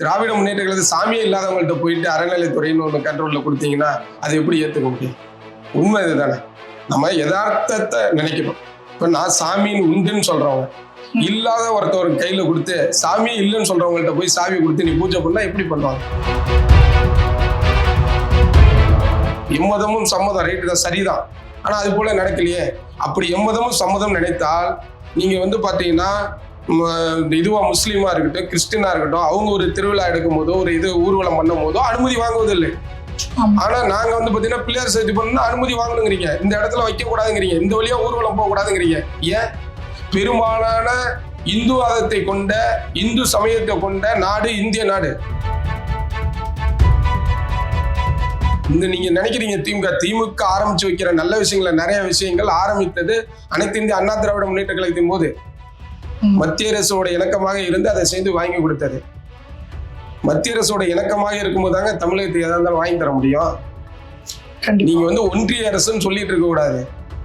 திராவிட முன்னேற்ற கழகத்து சாமியே இல்லாதவங்கள்ட்ட போயிட்டு அறநிலைத்துறைன்னு ஒன்று கண்ட்ரோலில் கொடுத்தீங்கன்னா அதை எப்படி ஏற்றுக்க முடியும்? உண்மை இதுதானே. நம்ம யதார்த்தத்தை நினைக்கணும். இப்போ நான் சாமின்னு உண்டுன்னு சொல்கிறவங்க இல்லாத ஒருத்தவர் கையில் கொடுத்து சாமி இல்லைன்னு சொல்கிறவங்கள்ட்ட போய் சாமி கொடுத்து நீ பூஜை பண்ணால் எப்படி பண்ணுவாங்க? எம்மதமும் சம்மதம் ரைட்டு தான் சரிதான். ஆனால் அது போல நடக்கலையே. அப்படி எம்மதமும் சம்மதம் நினைத்தால் நீங்கள் வந்து பார்த்தீங்கன்னா ம, இதுவா முஸ்லீமா இருக்கட்டும் கிறிஸ்டினா இருக்கட்டும் அவங்க ஒரு திருவிழா எடுக்கும் போதோ ஒரு இது ஊர்வலம் பண்ணும் போதோ அனுமதி வாங்குவதில்லை. ஆனா நாங்க வந்து பாத்தீங்கன்னா பிள்ளையார் சேர்த்து பண்ணா அனுமதி வாங்கணுங்கிறீங்க. இந்த இடத்துல வைக்க கூடாதுங்கிறீங்க இந்த வழியா ஊர்வலம் போக கூடாதுங்கிறீங்க ஏன்? பெரும்பாலான இந்து மதத்தை கொண்ட இந்து சமயத்தை கொண்ட நாடு இந்திய நாடு. இந்த நீங்க நினைக்கிறீங்க திமுக திமுக ஆரம்பிச்சு வைக்கிற நல்ல விஷயங்கள நிறைய விஷயங்கள் ஆரம்பித்தது அனைத்து இந்திய அண்ணா திராவிட முன்னேற்ற கழகத்தின் போது. மத்திய அரசோட இணக்கமாக இருந்து அதை சேர்ந்து வாங்கி கொடுத்தது. மத்திய அரசோட இணக்கமாக இருக்கும்போது தாங்க தமிழகத்துக்கு எதா இருந்தாலும் வாங்கி தர முடியும். நீங்க வந்து ஒன்றிய அரசுன்னு சொல்லிட்டு இருக்க கூடாது.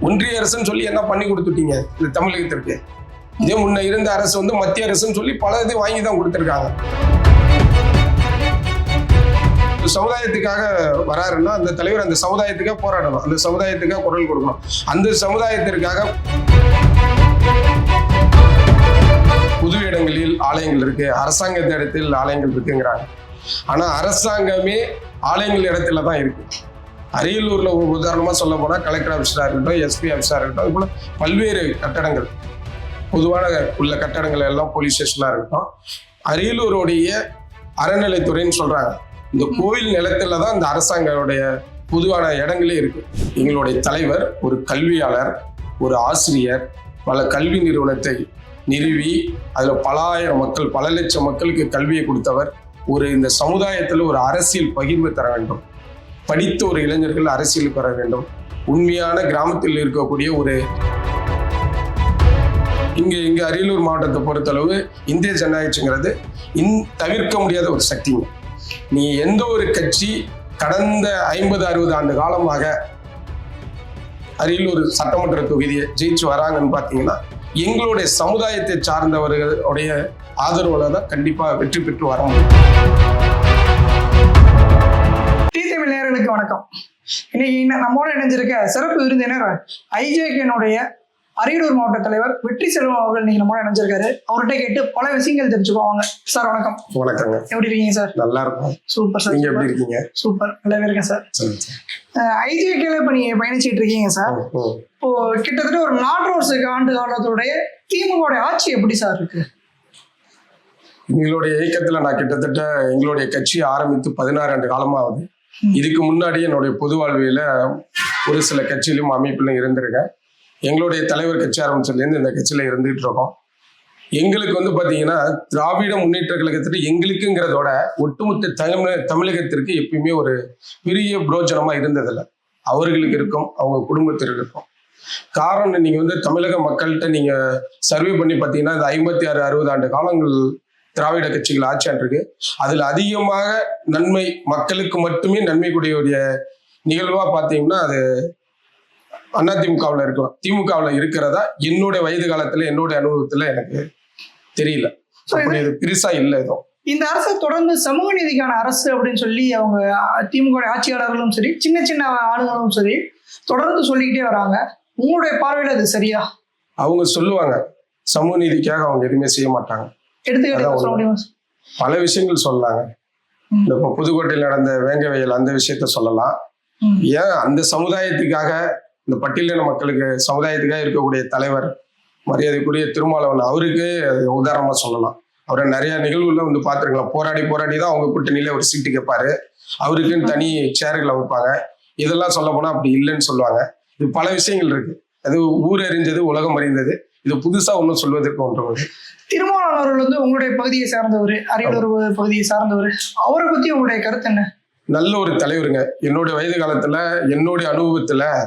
ஒன்றிய அரசுன்னு சொல்லி என்ன பண்ணி கொடுத்துட்டீங்க இந்த தமிழகத்திற்கு? இதே முன்ன இருந்த அரசு வந்து மத்திய அரசுன்னு சொல்லி பல இது வாங்கி தான் கொடுத்துருக்காங்க. சமுதாயத்துக்காக வராருன்னா அந்த தலைவர் அந்த சமுதாயத்துக்காக போராடணும். அந்த சமுதாயத்துக்காக குரல் கொடுக்கணும். அந்த சமுதாயத்திற்காக புது இடங்களில் ஆலயங்கள் இருக்கு அரசாங்கத்து இடத்தில் ஆலயங்கள் இருக்குங்கிறாங்க. ஆனா அரசாங்கமே ஆலயங்கள் இடத்துல தான் இருக்கு. அரியலூர்ல ஒரு உதாரணமா சொல்ல போனா கலெக்டர் ஆஃபீஸரா இருக்கட்டும் எஸ்பி ஆஃபீஸரா இருக்கட்டும் அது போல பல்வேறு கட்டடங்கள் பொதுவான உள்ள கட்டடங்கள் எல்லாம் போலீஸ் ஸ்டேஷனா இருக்கட்டும். அரியலூருடைய அறநிலைத்துறைன்னு சொல்றாங்க. இந்த கோயில் நிலத்துல தான் இந்த அரசாங்கத்துடைய பொதுவான இடங்களே இருக்கு. எங்களுடைய தலைவர் ஒரு கல்வியாளர் ஒரு ஆசிரியர் பல கல்வி நிறுவனத்தை நிறுவி அதுல பல ஆயிரம் மக்கள் பல லட்சம் மக்களுக்கு கல்வியை கொடுத்தவர் ஒரு இந்த சமுதாயத்தில் ஒரு அரசியல் பகிர்வு தர வேண்டும். படித்த ஒரு இளைஞர்கள் அரசியலுக்கு வர வேண்டும். உண்மையான கிராமத்தில் இருக்கக்கூடிய ஒரு இங்க இங்க அரியலூர் மாவட்டத்தை பொறுத்தளவு இந்திய ஜனநாயகங்கிறது இன் தவிர்க்க முடியாத ஒரு சக்திங்க நீ எந்த ஒரு கட்சி கடந்த ஐம்பது அறுபது ஆண்டு காலமாக அரியலூர் சட்டமன்ற தொகுதியை ஜெயிச்சு வராங்கன்னு பார்த்தீங்கன்னா எங்களுடைய சமுதாயத்தை சார்ந்தவர்களுடைய ஆதரவுல தான் கண்டிப்பா வெற்றி பெற்று வர முடியும் டி தமிழ் நேயர்களுக்கு வணக்கம். இன்னைக்கு இன்ன- நம்மோட இணைஞ்சிருக்க சிறப்பு விருந்தினர் ஐஜேகனுடைய அரியலூர் மாவட்ட தலைவர் வெற்றி செல்வம் அவர்கள் இன்னைக்கு நம்மோட இணைஞ்சிருக்காரு. அவர்கிட்ட கேட்டு பல விஷயங்கள் தெரிஞ்சுக்குவாங்க சார் வணக்கம். வணக்கங்க. எப்படி இருக்கீங்க சார்? நல்லா இருக்கும். சூப்பர் சார் நீங்க எப்படி இருக்கீங்க? சூப்பர். நல்லாவே இருக்கேன் சார். ஐஜேகேல இப்போ நீங்க பயணிச்சிட்டு இருக்கீங்க சார். கிட்டத்தட்ட ஒரு நாலு வருஷ ஆண்டு காலத்துடைய திமுக ஆட்சி எப்படி சார் இருக்கு? எங்களுடைய இயக்கத்துல நான் கிட்டத்தட்ட எங்களுடைய கட்சி ஆரம்பித்து பதினாறு ஆண்டு காலமாகுது. இதுக்கு முன்னாடி என்னுடைய பொது வாழ்வியல ஒரு சில கட்சியிலும் அமைப்பிலும் இருந்திருக்கேன். எங்களுடைய தலைவர் கட்சி ஆரம்பிச்சதுலேருந்து இந்த கட்சியில இருந்துகிட்டு இருக்கோம். எங்களுக்கு வந்து பாத்தீங்கன்னா திராவிட முன்னேற்ற கழகத்துல எங்களுக்குங்கிறதோட ஒட்டுமொத்த தமிழ தமிழகத்திற்கு எப்பயுமே ஒரு பெரிய புரோஜனமா இருந்ததில்ல. அவர்களுக்கு இருக்கும் அவங்க குடும்பத்திற்கு இருக்கும். காரணம் நீங்க வந்து தமிழக மக்கள்கிட்ட நீங்க சர்வே பண்ணி பார்த்தீங்கன்னா இந்த ஐம்பத்தி ஆறு அறுபது ஆண்டு காலங்கள் திராவிட கட்சிகள் ஆட்சியாண்டிருக்கு அதுல அதிகமாக நன்மை மக்களுக்கு மட்டுமே நன்மை கூடிய நிகழ்வா பார்த்தீங்கன்னா அது அண்ணா திமுகவுல இருக்கும் திமுகவில் இருக்கிறதா என்னுடைய வயது காலத்துல என்னுடைய அனுபவத்துல எனக்கு தெரியல. அப்படி பெருசா இல்லை எதுவும் இந்த அரசு தொடர்ந்து சமூக நீதிக்கான அரசு அப்படின்னு சொல்லி அவங்க திமுக ஆட்சியாளர்களும் சரி சின்ன சின்ன ஆளுங்களும் சரி தொடர்ந்து சொல்லிக்கிட்டே வராங்க. உங்களுடைய பார்வையில் அது சரியா? அவங்க சொல்லுவாங்க சமூக நீதிக்காக அவங்க எதுவுமே செய்ய மாட்டாங்க. எடுத்துக்கிட்டு பல விஷயங்கள் சொல்லலாங்க. இந்த இப்போ புதுக்கோட்டையில் நடந்த வேங்க வயல் அந்த விஷயத்த சொல்லலாம். ஏன் அந்த சமுதாயத்துக்காக இந்த பட்டியலின மக்களுக்கு சமுதாயத்துக்காக இருக்கக்கூடிய தலைவர் மரியாதைக்குரிய திருமாவளவன் அவருக்கு உதாரணமா சொல்லலாம். அவரை நிறைய நிகழ்வுல வந்து பார்த்துருக்கலாம். போராடி போராடி தான் அவங்க கூட்டணியில ஒரு சீட்டு கேட்பாரு. அவருக்குன்னு தனி சேர்கள் அமைப்பாங்க இதெல்லாம் சொல்ல போனா அப்படி இல்லைன்னு சொல்லுவாங்க. இது பல விஷயங்கள் இருக்கு. அது ஊர் அறிஞ்சது உலகம் அறிந்தது. இது புதுசா ஒன்றும் சொல்வதற்கு இல்லை. திருமாவளவன் அவர்கள் வந்து உங்களுடைய பகுதியை சார்ந்தவர் அரியலூர் பகுதியை சார்ந்தவர். அவரை பத்தி உங்களுடைய கருத்து என்ன? நல்ல ஒரு தலைவருங்க. என்னுடைய வயது காலத்துல என்னுடைய அனுபவத்துல.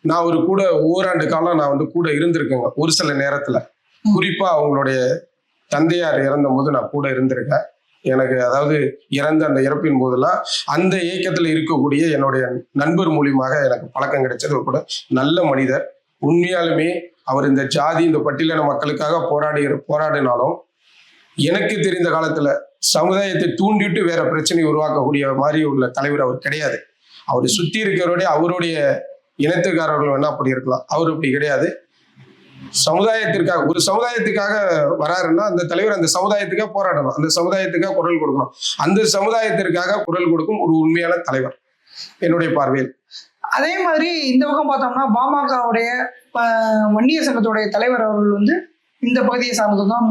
நான் ஒரு கூட ஓராண்டு காலம் நான் வந்து கூட இருந்திருக்கேங்க. ஒரு சில நேரத்துல. குறிப்பா அவங்களுடைய தந்தையார் இறந்த போது நான் கூட இருந்திருக்கேன். எனக்கு அதாவது இறந்த அந்த இறப்பின் போதெல்லாம் அந்த இயக்கத்தில் இருக்கக்கூடிய என்னுடைய நண்பர் மூலியமாக எனக்கு பழக்கம் கிடைச்சது கூட நல்ல மனிதர். உண்மையாலுமே அவர் இந்த ஜாதி இந்த பட்டியலின மக்களுக்காக போராடி போராடினாலும் எனக்கு தெரிந்த காலத்துல சமுதாயத்தை தூண்டிவிட்டு வேற பிரச்சனையை உருவாக்கக்கூடிய மாதிரி உள்ள தலைவர் அவர் கிடையாது. அவர் சுத்தி இருக்கிறவருடைய அவருடைய இனத்துக்காரர்கள் வேணா அப்படி இருக்கலாம். அவர் அப்படி கிடையாது. சமுதாயத்திற்காக ஒரு சமுதாயத்துக்காக வராருன்னா அந்த தலைவர் அந்த சமுதாயத்துக்காக போராடணும். அந்த சமுதாயத்துக்காக குரல் கொடுக்கணும். அந்த சமுதாயத்திற்காக குரல் கொடுக்கும் ஒரு உண்மையான தலைவர் என்னுடைய பார்வையில். அதே மாதிரி இந்த பக்கம் பார்த்தோம்னா பாமகவுடைய வன்னிய சங்கத்துடைய தலைவர் அவர்கள் வந்து இந்த பகுதியை சார்ந்தது தான்.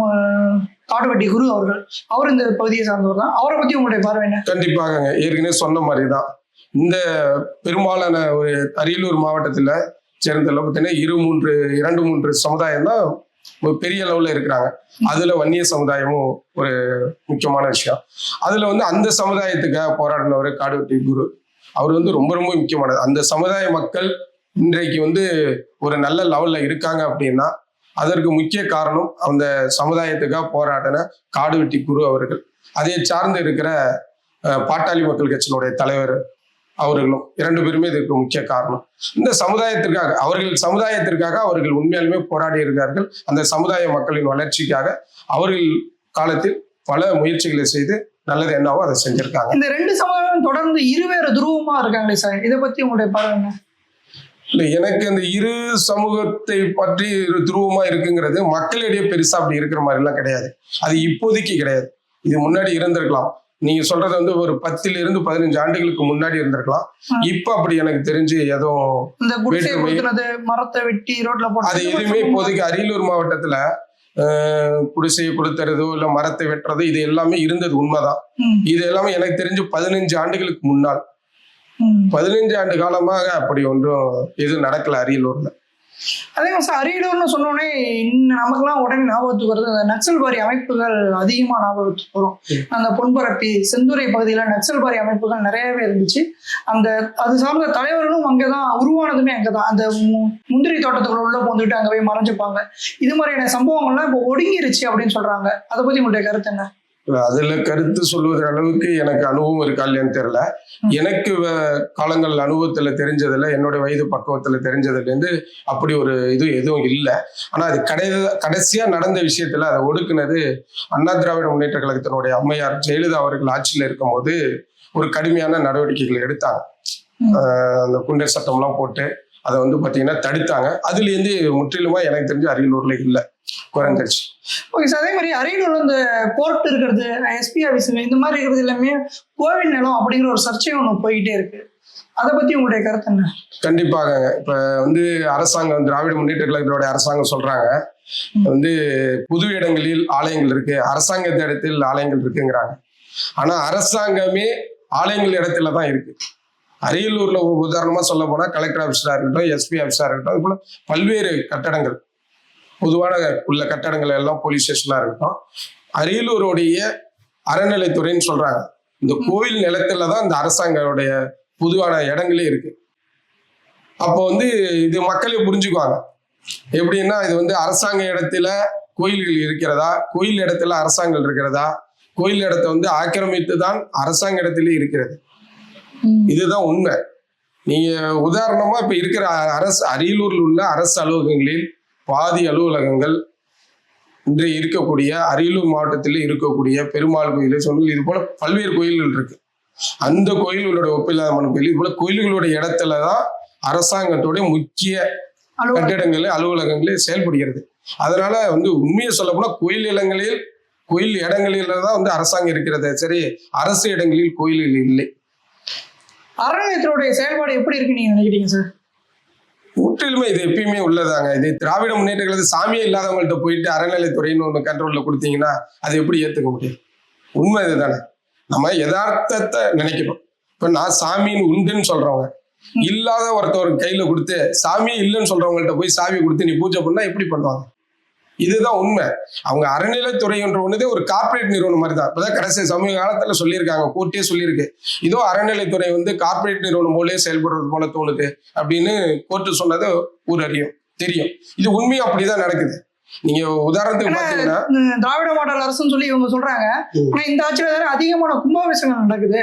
காடுவெட்டி குரு அவர்கள். அவர் இந்த பகுதியை சார்ந்தவர் தான். அவரை பத்தி உங்களுடைய பார்வை என்ன? கண்டிப்பாகங்க. ஏற்கனவே சொன்ன மாதிரி தான் இந்த பெரும்பாலான ஒரு அரியலூர் மாவட்டத்தில் சேர்ந்ததில் பார்த்தீங்கன்னா இரு மூன்று இரண்டு மூன்று சமுதாயம் தான் ஒரு பெரிய லெவலில் இருக்கிறாங்க. அதில் வன்னிய சமுதாயமும் ஒரு முக்கியமான விஷயம். அதில் வந்து அந்த சமுதாயத்துக்காக போராடினவர் காடுவெட்டி குரு. அவர் வந்து ரொம்ப ரொம்ப முக்கியமானது. அந்த சமுதாய மக்கள் இன்றைக்கு வந்து ஒரு நல்ல லெவலில் இருக்காங்க அப்படின்னா அதற்கு முக்கிய காரணம் அந்த சமுதாயத்துக்காக போராடின காடுவெட்டி குரு அவர்கள். அதை சார்ந்து இருக்கிற பாட்டாளி மக்கள் கட்சியினுடைய தலைவர் அவர்களும் இரண்டு பேருமே இதற்கு முக்கிய காரணம். இந்த சமுதாயத்திற்காக அவர்கள் சமுதாயத்திற்காக அவர்கள் உண்மையாலுமே போராடி இருக்கார்கள் அந்த சமுதாய மக்களின் வளர்ச்சிக்காக அவர்கள் காலத்தில் பல முயற்சிகளை செய்து நல்லது என்னவோ அதை செஞ்சிருக்காங்க. இந்த ரெண்டு சமுதாயம் தொடர்ந்து இருவேறு துருவமா இருக்காங்களே சார்? இதை பத்தி உங்களுடைய என்ன இல்லை எனக்கு அந்த இரு சமூகத்தை பற்றி ஒரு துருவமா இருக்குங்கிறது மக்களிடையே பெருசா அப்படி இருக்கிற மாதிரி எல்லாம் கிடையாது. அது இப்போதைக்கு கிடையாது. இது முன்னாடி இருந்திருக்கலாம். நீங்க சொல்றது வந்து ஒரு பத்துல இருந்து பதினஞ்சு ஆண்டுகளுக்கு முன்னாடி இருந்திருக்கலாம். இப்ப அப்படி எனக்கு தெரிஞ்சு எதுவும் மரத்தை வெட்டி ரோட்ல அது எதுவுமே இப்போதைக்கு அரியலூர் மாவட்டத்துல குடிசையை கொடுத்துறதோ இல்ல மரத்தை வெட்டுறதோ இது எல்லாமே இருந்தது உண்மைதான். இது எல்லாமே எனக்கு தெரிஞ்சு பதினஞ்சு ஆண்டுகளுக்கு முன்னால். பதினஞ்சு ஆண்டு காலமாக அப்படி ஒன்றும் எதுவும் நடக்கல அரியலூர்ல. அதே மாதிரி சார் அரியலூர்னு சொன்னோடனே இன்னும் நமக்கெல்லாம் உடனே ஞாபகத்துக்கு வருது அந்த நக்சல்பாரி அமைப்புகள் அதிகமா ஞாபகத்துக்கு வரும். அந்த பொன்பரப்பி செந்துறை பகுதியில நக்சல்பாரி அமைப்புகள் நிறையவே இருந்துச்சு. அந்த அது சார்ந்த தலைவர்களும் அங்கதான் உருவானதுமே அங்கதான். அந்த மு- முந்திரி தோட்டத்துக்குள்ள உள்ள போந்துட்டு அங்க போய் மறைஞ்சுப்பாங்க. இது மாதிரியான சம்பவங்கள்லாம் இப்போ ஒடுங்கிருச்சு அப்படின்னு சொல்றாங்க. அதை பத்தி உங்களுடைய கருத்து என்ன? அதுல கருத்து சொல்வது அளவுக்கு எனக்கு அனுபவம் இருக்கா இல்லையான்னு தெரியல. எனக்கு காலங்கள் அனுபவத்துல தெரிஞ்சதுல என்னோட வயது பக்குவத்துல தெரிஞ்சதுல இருந்து அப்படி ஒரு இது எதுவும் இல்லை. ஆனா அது கடை கடைசியா நடந்த விஷயத்துல அதை ஒடுக்குனது அண்ணா திராவிட முன்னேற்ற கழகத்தினுடைய அம்மையார் ஜெயலலிதா அவர்கள் ஆட்சியில் இருக்கும்போது ஒரு கடுமையான நடவடிக்கைகள் எடுத்தாங்க. அந்த குண்டர் சட்டம்லாம் போட்டு அதை வந்து பாத்தீங்கன்னா தடுத்தாங்க. அதுல இருந்து முற்றிலுமா எனக்கு தெரிஞ்சு அரியலூர்ல இல்லை. குறைஞ்சிருச்சு. ஓகே சார் அதே மாதிரி அரியலூர்ல இந்த கோர்ட் இருக்கிறது எஸ்பி ஆஃபீஸுங்க இந்த மாதிரி இருக்கிறது எல்லாமே கோவில் நிலம் அப்படிங்கிற ஒரு சர்ச்சை ஒன்று போயிட்டே இருக்கு. அதை பத்தி உங்களுடைய கருத்து என்ன? கண்டிப்பாக இப்ப வந்து அரசாங்கம் திராவிட முன்னேற்ற கழகத்தோட அரசாங்கம் சொல்றாங்க. வந்து புது இடங்களில் ஆலயங்கள் இருக்கு அரசாங்கத்து இடத்தில் ஆலயங்கள் இருக்குங்கிறாங்க. ஆனா அரசாங்கமே ஆலயங்கள் இடத்துல தான் இருக்கு. அரியலூர்ல உதாரணமா சொல்ல போனா கலெக்டர் ஆஃபீஸரா இருக்கட்டும் எஸ்பி ஆஃபீஸரா இருக்கட்டும் அது போல பல்வேறு கட்டடங்கள். பொதுவான உள்ள கட்டடங்கள் எல்லாம் போலீஸ் ஸ்டேஷனா இருக்கட்டும். அரியலூருடைய அறநிலைத்துறைன்னு சொல்றாங்க. இந்த கோயில் நிலத்துல தான் இந்த அரசாங்கோடைய பொதுவான இடங்களே இருக்கு. அப்போ வந்து இது மக்களே புரிஞ்சுக்குவாங்க. எப்படின்னா இது வந்து அரசாங்க இடத்துல கோயில்கள் இருக்கிறதா? கோயில் இடத்துல அரசாங்கம் இருக்கிறதா? கோயில் இடத்தை வந்து ஆக்கிரமித்து தான் அரசாங்க இடத்திலே இருக்கிறது. இதுதான் உண்மை. நீங்க உதாரணமா இப்ப இருக்கிற அரசு அரியலூர்ல உள்ள அரசு அலுவலகங்களில் பாதி அலுவலகங்கள் இன்று இருக்கக்கூடிய அரியலூர் மாவட்டத்தில் இருக்கக்கூடிய பெருமாள் கோயில் சொன்னல் இது போல பல்வேறு கோயில்கள் இருக்கு. அந்த கோயில்களோட ஒப்பில்லாத கோயில் இது போல கோயில்களுடைய இடத்துல தான் அரசாங்கத்தோட முக்கிய கட்டிடங்கள் அலுவலகங்களே செயல்படுகிறது. அதனால வந்து உண்மையை சொல்ல போனா கோயில் இடங்களில் கோயில் இடங்களில தான் வந்து அரசாங்கம் இருக்கிறது. சரி அரசு இடங்களில் கோயில்கள் இல்லை. அறநிலையத்தினுடைய செயல்பாடு எப்படி இருக்குன்னு நீங்க நினைக்கிறீங்க சார்? முற்றிலுமே இது எப்பயுமே உள்ளதாங்க. இது திராவிட முன்னேற்ற கழகத்து சாமியே இல்லாதவங்கள்ட்ட போயிட்டு அறநிலைத்துறைன்னு ஒன்று கண்ட்ரோலில் கொடுத்தீங்கன்னா அதை எப்படி ஏற்றுக்க முடியும்? உண்மை இதுதானே. நம்ம யதார்த்தத்தை நினைக்கணும். இப்போ நான் சாமின்னு உண்டுன்னு சொல்றவங்க இல்லாத ஒருத்தவர் கையில கொடுத்து சாமியே இல்லைன்னு சொல்றவங்கள்ட்ட போய் சாமி கொடுத்து நீ பூஜை பண்ணா எப்படி பண்ணுவாங்க? இதுதான் உண்மை. அவங்க அறநிலைத்துறைன்ற ஒண்ணுதே ஒரு கார்ப்பரேட் நிறுவனம் மாதிரி தான் இப்பதான் கடைசி சமீப காலத்துல சொல்லியிருக்காங்க. கோர்ட்டே சொல்லியிருக்கு. இதோ அறநிலைத்துறை வந்து கார்ப்பரேட் நிறுவனம் போலே செயல்படுறது போல தோணுது அப்படின்னு கோர்ட்டு சொன்னது ஊர் அறியும் தெரியும். இது உண்மையும் அப்படிதான் நடக்குது. நீங்க உதாரணத்துக்கு பாத்தீங்கன்னா திராவிட மாடல் அரசுன்னு சொல்லி இவங்க சொல்றாங்க. ஆனா இந்த ஆட்சியில தானே அதிகமான கும்பாபிஷேகம் நடக்குது.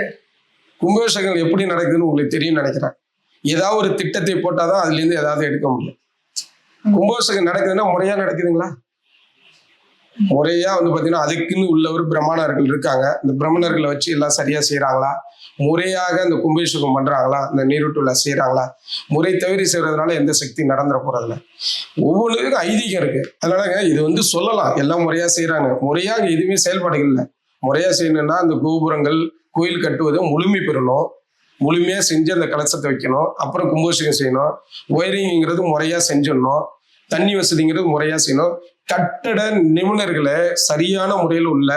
கும்பாபிஷேகங்கள் எப்படி நடக்குதுன்னு உங்களுக்கு தெரியும் நினைக்கிறேன். ஏதாவது ஒரு திட்டத்தை போட்டாதான் அதுல இருந்து ஏதாவது எடுக்க முடியும். கும்பாபிஷேகம் நடக்குதுன்னா முறையா நடக்குதுங்களா? முறையா வந்து பாத்தீங்கன்னா அதுக்குன்னு உள்ள ஒரு பிரம்மணர்கள் இருக்காங்க. இந்த பிரம்மணர்களை வச்சு எல்லாம் சரியா செய்யறாங்களா முறையாக இந்த கும்பாபிஷேகம் பண்றாங்களா? இந்த நீரூட்டுல செய்யறாங்களா முறை தவறி செய்யறதுனால எந்த சக்தி நடந்துட போறதில்ல. ஒவ்வொன்றுக்கும் ஐதீகம் இருக்கு. அதனாலங்க இது வந்து சொல்லலாம். எல்லாம் முறையா செய்யறாங்க முறையா எதுவுமே செயல்பாடுகள் இல்லை. முறையா செய்யணும்னா அந்த கோபுரங்கள் கோயில் கட்டுவதும் முழுமை பெறணும். முழுமையா செஞ்சு அந்த கலசத்தை வைக்கணும். அப்புறம் கும்பாபிஷேகம் செய்யணும். ஒயரிங்கிறது முறையா செஞ்சிடணும். தண்ணி வசதிங்கிறது முறையா செய்யணும். கட்டட நிபுணர்களை சரியான முறையில் உள்ள.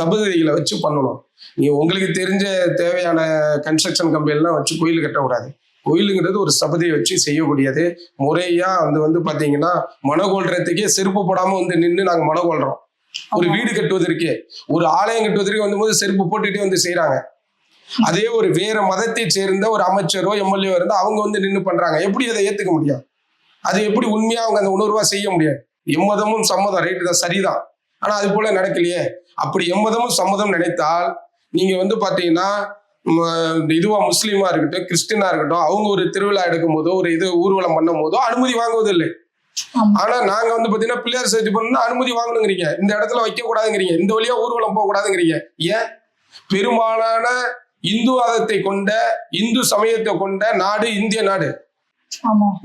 சபதிகளை. வச்சு பண்ணணும். நீ உங்களுக்கு தெரிஞ்ச தேவையான கன்ஸ்ட்ரக்ஷன் கம்பெனிலாம் வச்சு கோயில் கட்டக்கூடாது. கோயிலுங்கிறது ஒரு சபதியை வச்சு செய்யக்கூடியது. முறையா வந்து வந்து பாத்தீங்கன்னா மன கொள்றதுக்கே செருப்பு போடாம வந்து நின்று நாங்க மன கொள்றோம் ஒரு. வீடு கட்டுவதற்கு. ஒரு ஆலயம் கட்டுவதற்கு வந்தபோது செருப்பு போட்டுட்டே வந்து செய்றாங்க. அதே ஒரு வேற மதத்தை சேர்ந்த ஒரு அமைச்சரோ எம்எல்ஏ இருந்தா அவங்க வந்து நின்று பண்றாங்க. எப்படி அதை ஏத்துக்க முடியும்? அது எப்படி உண்மையா அவங்க அந்த உணர்வா செய்ய முடியாது? எம்மதமும் சம்மதம். ரைட்டு தான். சரிதான். ஆனா அது போல நடக்கலையே. அப்படி எம்மதமும் சம்மதம் நினைத்தால் நீங்க வந்து பாத்தீங்கன்னா இதுவா முஸ்லீமா இருக்கட்டும் கிறிஸ்டினா இருக்கட்டும் அவங்க ஒரு திருவிழா எடுக்கும் போதோ ஒரு இது ஊர்வலம் பண்ணும் போதோ அனுமதி வாங்குவதில்லை. ஆனா நாங்க வந்து பாத்தீங்கன்னா பிள்ளையார் சதுர்த்தி பண்ணா அனுமதி வாங்கணுங்கிறீங்க. இந்த இடத்துல வைக்க கூடாதுங்கிறீங்க இந்த வழியா ஊர்வலம் போக கூடாதுங்கிறீங்க ஏன்? பெரும்பாலான இந்து மதத்தை கொண்ட இந்து சமயத்தை கொண்ட நாடு இந்திய நாடு.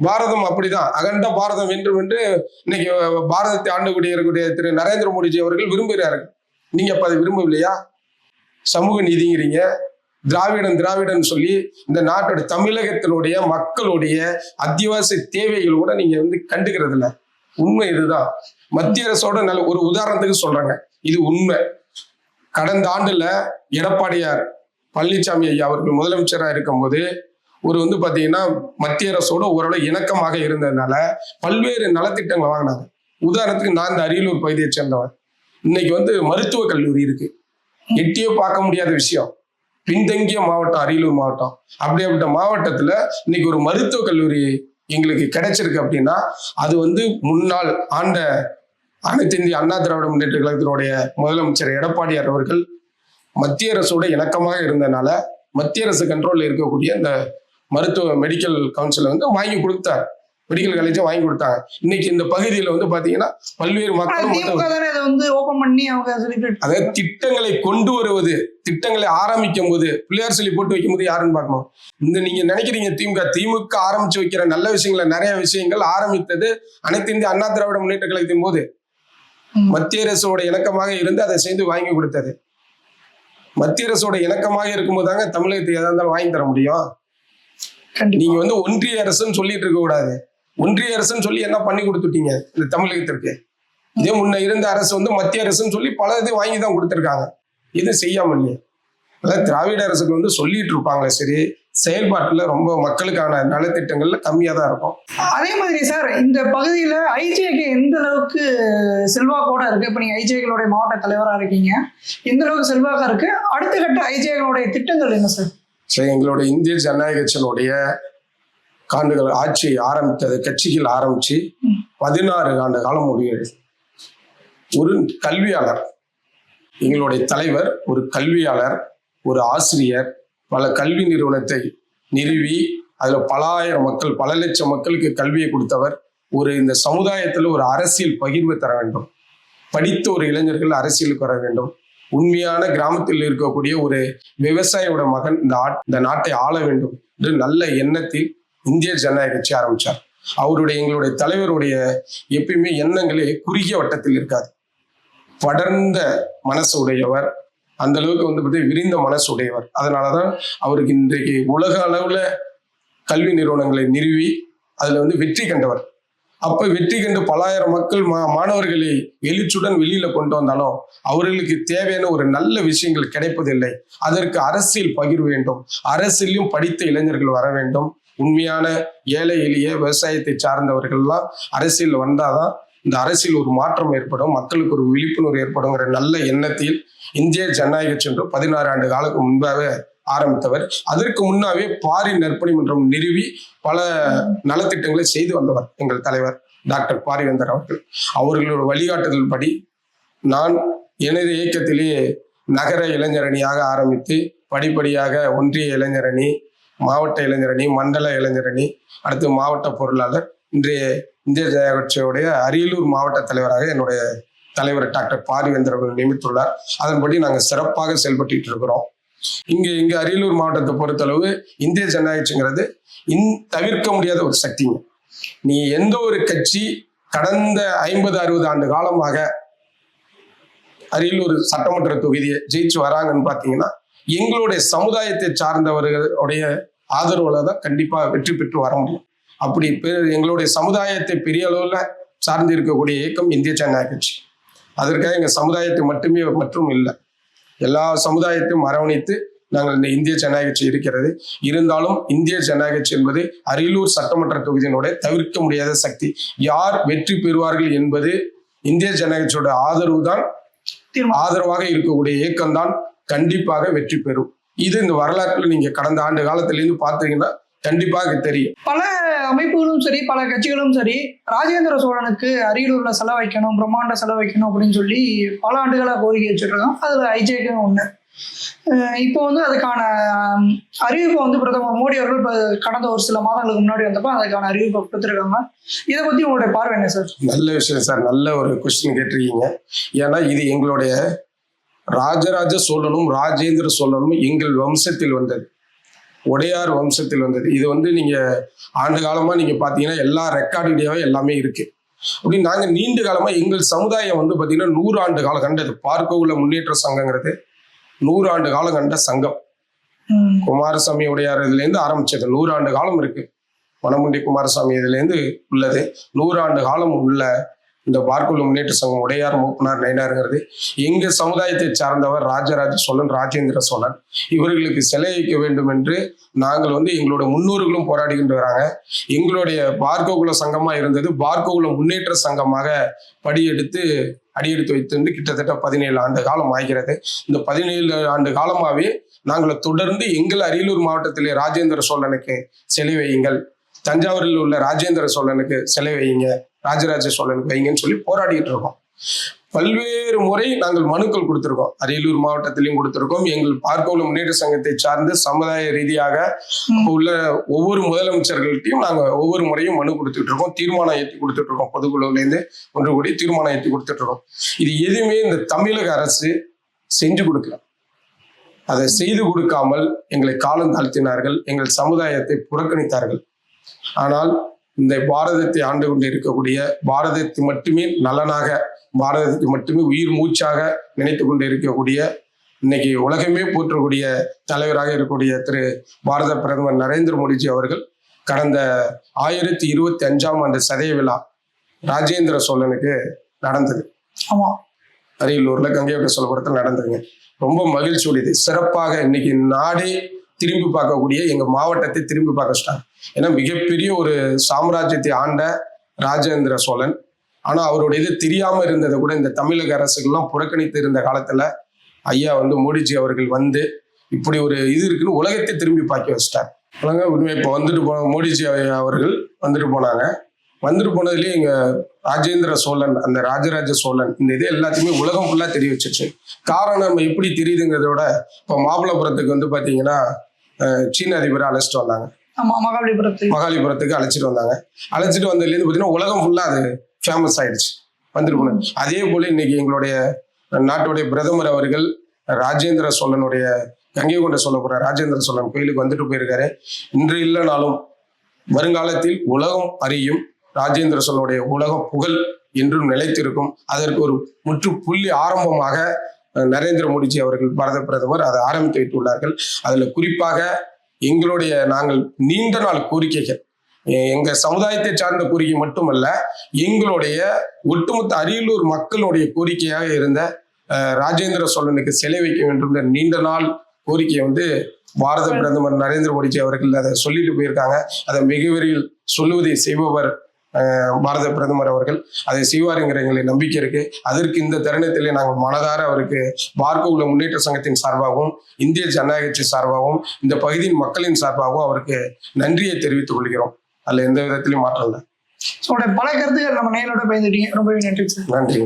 பாரதம் அப்படிதான். அகண்ட பாரதம் வேண்டும் என்று இன்னைக்கு பாரதத்தை ஆண்டுக்கூடிய இருக்கக்கூடிய திரு நரேந்திர மோடிஜி அவர்கள் விரும்புகிறார்கள். நீங்க அப்ப அதை விரும்பவில்லையா? சமூக நீதிங்கிறீங்க. திராவிடன் திராவிடன் சொல்லி இந்த நாட்டோட தமிழகத்தினுடைய மக்களுடைய அத்தியாவசிய தேவைகள் கூட நீங்க வந்து கண்டுக்கிறது இல்ல உண்மை இதுதான். மத்திய அரசோட நல்ல ஒரு உதாரணத்துக்கு சொல்றேங்க. இது உண்மை. கடந்த ஆண்டுல எடப்பாடியார் பழனிசாமி ஐயா அவர்கள் முதலமைச்சராக இருக்கும்போது ஒரு வந்து பார்த்தீங்கன்னா மத்திய அரசோட ஓரளவு இணக்கமாக இருந்ததுனால பல்வேறு நலத்திட்டங்களை வாங்கினாங்க உதாரணத்துக்கு நான் இந்த அரியலூர் பகுதியை சேர்ந்தவன். இன்னைக்கு வந்து மருத்துவக் கல்லூரி இருக்கு. எட்டியோ பார்க்க முடியாத விஷயம். பின்தங்கிய மாவட்டம் அரியலூர் மாவட்டம். அப்படிப்பட்ட மாவட்டத்துல இன்னைக்கு ஒரு மருத்துவக் கல்லூரி எங்களுக்கு கிடைச்சிருக்கு அப்படின்னா அது வந்து முன்னாள் ஆண்ட அனைத்து இந்திய அண்ணா திராவிட முன்னேற்ற கழகத்தினுடைய முதலமைச்சர் எடப்பாடியார் அவர்கள் மத்திய அரசோட இணக்கமாக இருந்தனால மத்திய அரசு கண்ட்ரோல்ல இருக்கக்கூடிய இந்த மருத்துவ மெடிக்கல் கவுன்சில் வந்து வாங்கி கொடுத்தார். மெடிக்கல் காலேஜை வாங்கி கொடுத்தாங்க. இன்னைக்கு இந்த பகுதியில வந்து பாத்தீங்கன்னா பல்வேறு செலிப்ரேட் அதாவது திட்டங்களை கொண்டு வருவது திட்டங்களை ஆரம்பிக்கும் போது பிள்ளையார் சொல்லி போட்டு வைக்கும் போது யாருன்னு பார்க்கணும். இந்த நீங்க நினைக்கிறீங்க திமுக திமுக ஆரம்பிச்சு வைக்கிற நல்ல விஷயங்களை நிறைய விஷயங்கள் ஆரம்பித்தது அனைத்து இந்திய அண்ணா திராவிட முன்னேற்ற கழகத்தின் போது. மத்திய அரசோட இணக்கமாக இருந்து அதை சேர்ந்து வாங்கி கொடுத்தது. மத்திய அரசோட இணக்கமாக இருக்கும்போது தாங்க தமிழகத்துக்கு எதா இருந்தாலும் வாங்கி தர முடியும். நீங்க வந்து ஒன்றிய அரசுன்னு சொல்லிட்டு இருக்க கூடாது. ஒன்றிய அரசுன்னு சொல்லி என்ன பண்ணி கொடுத்துட்டீங்க இந்த தமிழகத்திற்கு? இதே முன்ன இருந்த அரசு வந்து மத்திய அரசுன்னு சொல்லி பல இது வாங்கி தான் கொடுத்துருக்காங்க. இது செய்யாம இல்லையே. அதாவது திராவிட அரசுக்கு வந்து சொல்லிட்டு இருப்பாங்களே சரி செயல்பாட்டுல ரொம்ப மக்களுக்கான நலத்திட்டங்கள்ல கம்மியா தான் இருக்கும். அதே மாதிரி சார் இந்த பகுதியில ஐஜேகே எந்த அளவுக்கு செல்வாக்கோட இருக்கு? இப்ப நீங்க ஐஜேகளுடைய மாவட்ட தலைவரா இருக்கீங்க. எந்த அளவுக்கு செல்வாக்கா இருக்கு? அடுத்த கட்ட ஐஜேகளுடைய திட்டங்கள் என்ன சார்? சரி எங்களோட இந்திய ஜனநாயக கட்சியினுடைய காண்டுகள் ஆட்சி ஆரம்பித்தது கட்சிகள் ஆரம்பிச்சு. பதினாறு ஆண்டு காலம் முடிகிறது ஒரு கல்வியாளர் எங்களுடைய தலைவர் ஒரு கல்வியாளர் ஒரு ஆசிரியர் பல கல்வி நிறுவனத்தை நிறுவி அதில் பல ஆயிரம் மக்கள் பல லட்சம் மக்களுக்கு கல்வியை கொடுத்தவர். ஒரு இந்த சமுதாயத்தில் ஒரு அரசியல் பகிர்வு தர வேண்டும். படித்த ஒரு இளைஞர்கள் அரசியலுக்கு வர வேண்டும். உண்மையான கிராமத்தில் இருக்கக்கூடிய ஒரு விவசாயியோட மகன் இந்த இந்த நாட்டை ஆள வேண்டும் என்று நல்ல எண்ணத்தில் இந்திய ஜனநாயக கட்சி ஆரம்பித்தார் அவருடைய எங்களுடைய தலைவருடைய எப்பயுமே எண்ணங்களே குறுகிய வட்டத்தில் இருக்காது. படர்ந்த மனசு உடையவர். அந்த அளவுக்கு வந்து பார்த்தீங்கன்னா விரிந்த மனசு உடையவர் அதனாலதான் அவருக்கு இன்றைக்கு உலக அளவுல கல்வி நிறுவனங்களை நிறுவி அதுல வந்து வெற்றி கண்டவர். அப்ப வெற்றி கண்டு பலாயிரம் மக்கள் மா மாணவர்களை எழுச்சுடன் வெளியில கொண்டு வந்தாலும் அவர்களுக்கு தேவையான ஒரு நல்ல விஷயங்கள் கிடைப்பதில்லை. அதற்கு அரசியல் பகிர் வேண்டும். அரசியலும் படித்த இளைஞர்கள் வர வேண்டும். உண்மையான ஏழை எளிய விவசாயத்தை சார்ந்தவர்கள்லாம் அரசியல் வந்தாதான் இந்த அரசியல் ஒரு மாற்றம் ஏற்படும் மக்களுக்கு ஒரு விழிப்புணர்வு ஏற்படுங்கிற நல்ல எண்ணத்தில் இந்திய ஜனநாயக சென்று பதினாறு ஆண்டு காலத்துக்கு முன்பாக ஆரம்பித்தவர். அதற்கு முன்னாவே பாரி நற்பணி மன்றம் நிறுவி பல நலத்திட்டங்களை செய்து வந்தவர் எங்கள் தலைவர் டாக்டர் பாரிவேந்தர் அவர்கள். அவர்களோட வழிகாட்டுதல் படி நான் எனது இயக்கத்திலே நகர இளைஞரணியாக ஆரம்பித்து படிப்படியாக ஒன்றிய இளைஞரணி மாவட்ட இளைஞரணி மண்டல இளைஞரணி அடுத்து மாவட்ட பொருளாளர் இன்றைய இந்திய ஜனதா கட்சியுடைய அரியலூர் மாவட்ட தலைவராக என்னுடைய தலைவர் டாக்டர் பாரிவேந்தர் அவர்கள் நியமித்துள்ளார். அதன்படி நாங்கள் சிறப்பாக செயல்பட்டு இருக்கிறோம். இங்கே இங்கே அரியலூர் மாவட்டத்தை பொறுத்தளவு இந்திய ஜனநாயகங்கிறது இன் தவிர்க்க முடியாத ஒரு சக்திங்க. நீ எந்த ஒரு கட்சி கடந்த ஐம்பது அறுபது ஆண்டு காலமாக அரியலூர் சட்டமன்ற தொகுதியை ஜெயிச்சு வராங்கன்னு பார்த்தீங்கன்னா எங்களுடைய சமுதாயத்தை சார்ந்தவர்களுடைய ஆதரவுல தான் கண்டிப்பாக வெற்றி பெற்று வர முடியும். அப்படி எங்களுடைய சமுதாயத்தை பெரிய அளவில் சார்ந்து இருக்கக்கூடிய இயக்கம் இந்திய ஜனநாயக கட்சி. அதற்காக எங்கள் சமுதாயத்தை மட்டுமே மற்றும் இல்லை. எல்லா சமுதாயத்தையும் அரவணைத்து நாங்கள் இந்த இந்திய ஜனநாயக கட்சி இருக்கிறது. இருந்தாலும் இந்திய ஜனநாயக கட்சி என்பது அரியலூர் சட்டமன்ற தொகுதியினுடைய தவிர்க்க முடியாத சக்தி. யார் வெற்றி பெறுவார்கள் என்பது இந்திய ஜனநாயக கட்சியோட ஆதரவு தான் ஆதரவாக இருக்கக்கூடிய இயக்கம் தான் கண்டிப்பாக வெற்றி பெறும். இது இந்த வரலாற்றில் நீங்க கடந்த ஆண்டு காலத்திலேருந்து பார்த்தீங்கன்னா கண்டிப்பாக தெரியும். பல அமைப்புகளும் சரி பல கட்சிகளும் சரி ராஜேந்திர சோழனுக்கு அரியலூர்ல செலவைக்கணும் பிரம்மாண்ட செலவைக்கணும் அப்படின்னு சொல்லி பல ஆண்டுகளா கோரிக்கை வச்சிருக்கோம் அதுல ஐஜேக்கும் ஒண்ணு. இப்போ வந்து அதுக்கான அறிவிப்பை வந்து பிரதமர் மோடி அவர்கள் கடந்த ஒரு சில மாதங்களுக்கு முன்னாடி வந்தப்போ அதுக்கான அறிவிப்பை கொடுத்துருக்காங்க. இதை பத்தி உங்களுடைய பார்வை என்ன சார்? நல்ல விஷயம் சார். நல்ல ஒரு கொஸ்டின் கேட்டிருக்கீங்க. ஏன்னா இது எங்களுடைய ராஜராஜ சோழனும் ராஜேந்திர சோழனும் எங்கள் வம்சத்தில் வந்தது. உடையார் வம்சத்தில் வந்தது. இது வந்து நீங்க ஆண்டு காலமா நீங்க பாத்தீங்கன்னா எல்லா ரெக்கார்டுடையாவே எல்லாமே இருக்கு. அப்படி நாங்க நீண்ட காலமா எங்கள் சமுதாயம் வந்து பாத்தீங்கன்னா நூறு ஆண்டு காலம் கண்டது பார்க்க உள்ள முன்னேற்ற சங்கங்கிறது நூறு ஆண்டு காலம் கண்ட சங்கம். குமாரசாமி உடையார் இதுலேருந்து ஆரம்பிச்சது. நூறாண்டு காலம் இருக்கு. வனமுண்டி குமாரசாமி இதுலேருந்து உள்ளது. நூறாண்டு காலம் உள்ள இந்த பார்க்குள்ள முன்னேற்ற சங்கம் உடையார் மூப்பனார் நைனாருங்கிறது எங்க சமுதாயத்தை சார்ந்தவர் ராஜராஜ சோழன் ராஜேந்திர சோழன். இவர்களுக்கு சிலை வைக்க வேண்டும் என்று நாங்கள் வந்து எங்களோட முன்னோர்களும் போராடிக்கிட்டு வராங்க. எங்களுடைய பார்க்கோகுல சங்கமா இருந்தது. பார்க்கோகுல முன்னேற்ற சங்கமாக படியெடுத்து அடியெடுத்து வைத்து கிட்டத்தட்ட பதினேழு ஆண்டு காலம் ஆகிறது. இந்த பதினேழு ஆண்டு காலமாகவே நாங்கள் தொடர்ந்து எங்கள் அரியலூர் மாவட்டத்திலே ராஜேந்திர சோழனுக்கு சிலை வையுங்கள். தஞ்சாவூரில் உள்ள ராஜேந்திர சோழனுக்கு சிலை வையுங்க. ராஜராஜ சோழனுக்கு வைங்கன்னு சொல்லி போராடிட்டு இருக்கோம். பல்வேறு முறை நாங்கள் மனுக்கள் கொடுத்திருக்கோம். அரியலூர் மாவட்டத்திலையும் கொடுத்திருக்கோம். எங்கள் பார்க்கவுள்ள முன்னேற்ற சங்கத்தை சார்ந்து சமுதாய ரீதியாக உள்ள ஒவ்வொரு முதலமைச்சர்கள்ட்டையும் நாங்கள் ஒவ்வொரு முறையும் மனு கொடுத்துட்டு இருக்கோம். தீர்மானம் ஏற்றி கொடுத்துட்டு இருக்கோம். பொதுக்குழுவிலேருந்து ஒன்று கூடி தீர்மானம் ஏற்றி கொடுத்துட்டு இருக்கோம். இது எதுவுமே இந்த தமிழக அரசு செஞ்சு கொடுக்கல. அதை செய்து கொடுக்காமல் எங்களை காலம் தாழ்த்தினார்கள். எங்கள் சமுதாயத்தை புறக்கணித்தார்கள். ஆனால் இந்த பாரதத்தை ஆண்டு கொண்டு இருக்கக்கூடிய பாரதத்தை மட்டுமே நலனாக பாரதத்தை மட்டுமே உயிர் மூச்சாக நினைத்து கொண்டு இருக்கக்கூடிய இன்னைக்கு உலகமே போற்றக்கூடிய தலைவராக இருக்கக்கூடிய திரு பாரத பிரதமர் நரேந்திர மோடிஜி அவர்கள் கடந்த ஆயிரத்தி இருபத்தி அஞ்சாம் ஆண்டு சதய விழா ராஜேந்திர சோழனுக்கு நடந்தது. ஆமா. அரியலூர்ல கங்கையோட சொல்லப்புறத்தில் நடந்ததுங்க. ரொம்ப மகிழ்ச்சி உடையது சிறப்பாக இன்னைக்கு நாடே திரும்பி பார்க்கக்கூடிய எங்க மாவட்டத்தை திரும்பி பார்க்க வச்சிட்டாங்க ஏன்னா மிகப்பெரிய ஒரு சாம்ராஜ்யத்தை ஆண்ட ராஜேந்திர சோழன். ஆனா அவருடைய இது தெரியாம இருந்ததை கூட இந்த தமிழக அரசுகள்லாம் புறக்கணித்து இருந்த காலத்துல ஐயா வந்து மோடிஜி அவர்கள் வந்து இப்படி ஒரு இது இருக்குன்னு உலகத்தை திரும்பி பார்க்க வச்சிட்டார். உலக உண்மை இப்போ வந்துட்டு போன மோடிஜி அவர்கள் வந்துட்டு போனாங்க. வந்துட்டு போனதுலேயே எங்க ராஜேந்திர சோழன் அந்த ராஜராஜ சோழன் இந்த இது எல்லாத்தையுமே உலகம் ஃபுல்லா தெரிய வச்சிருச்சு. காரணம் நம்ம எப்படி தெரியுதுங்கிறத விட இப்போ மாமல்லபுரத்துக்கு வந்து பாத்தீங்கன்னா சீன அதிபரை அழைச்சிட்டு வந்தாங்க. ஆமா மகாபலிபுரத்து மகாலிபுரத்துக்கு அழைச்சிட்டு வந்தாங்க. அழைச்சிட்டு வந்ததுலேருந்து பார்த்தீங்கன்னா உலகம் ஃபுல்லா அது ஃபேமஸ் ஆயிடுச்சு. போனது அதே போல இன்னைக்கு எங்களுடைய நாட்டுடைய பிரதமர் அவர்கள் ராஜேந்திர சோழனுடைய கங்கை கொண்ட சோழபுர ராஜேந்திர சோழன் கோயிலுக்கு வந்துட்டு போயிருக்காரு. இன்று இல்லைனாலும் வருங்காலத்தில் உலகம் அறியும் ராஜேந்திர சோழனுடைய உலக புகழ் என்றும் நிலைத்திருக்கும். அதற்கு ஒரு முற்றுப்புள்ளி ஆரம்பமாக நரேந்திர மோடிஜி அவர்கள் பாரத பிரதமர் அதை ஆரம்பித்து வைத்துள்ளார்கள் அதில் குறிப்பாக எங்களுடைய நாங்கள் நீண்ட நாள் கோரிக்கைகள். எங்கள் எங்க சமுதாயத்தை சார்ந்த கோரிக்கை மட்டுமல்ல எங்களுடைய ஒட்டுமொத்த அரியலூர் மக்களுடைய கோரிக்கையாக இருந்த ராஜேந்திர சோழனுக்கு சிலை வைக்க வேண்டும் என்ற நீண்ட நாள் கோரிக்கையை வந்து பாரத பிரதமர் நரேந்திர மோடிஜி அவர்கள் அதை சொல்லிட்டு போயிருக்காங்க. அதை மிக விரைவில் சொல்லுவதை செய்பவர் பாரத பிரதமர் அவர்கள். அதை செய்வாருங்கிற எங்களுக்கு நம்பிக்கை இருக்கு. அதற்கு இந்த தருணத்திலே நாங்கள் மனதார அவருக்கு பார்க்க உள்ள முன்னேற்ற சங்கத்தின் சார்பாகவும் இந்திய ஜனநாயக கட்சி சார்பாகவும் இந்த பகுதியின் மக்களின் சார்பாகவும் அவருக்கு நன்றியை தெரிவித்துக் கொள்கிறோம். அதுல எந்த விதத்திலையும் மாற்றம் இல்லை. ஸோ பல கருத்துக்கள் நம்ம நேரோட பயந்துட்டீங்க ரொம்பவே நன்றி சார். நன்றி.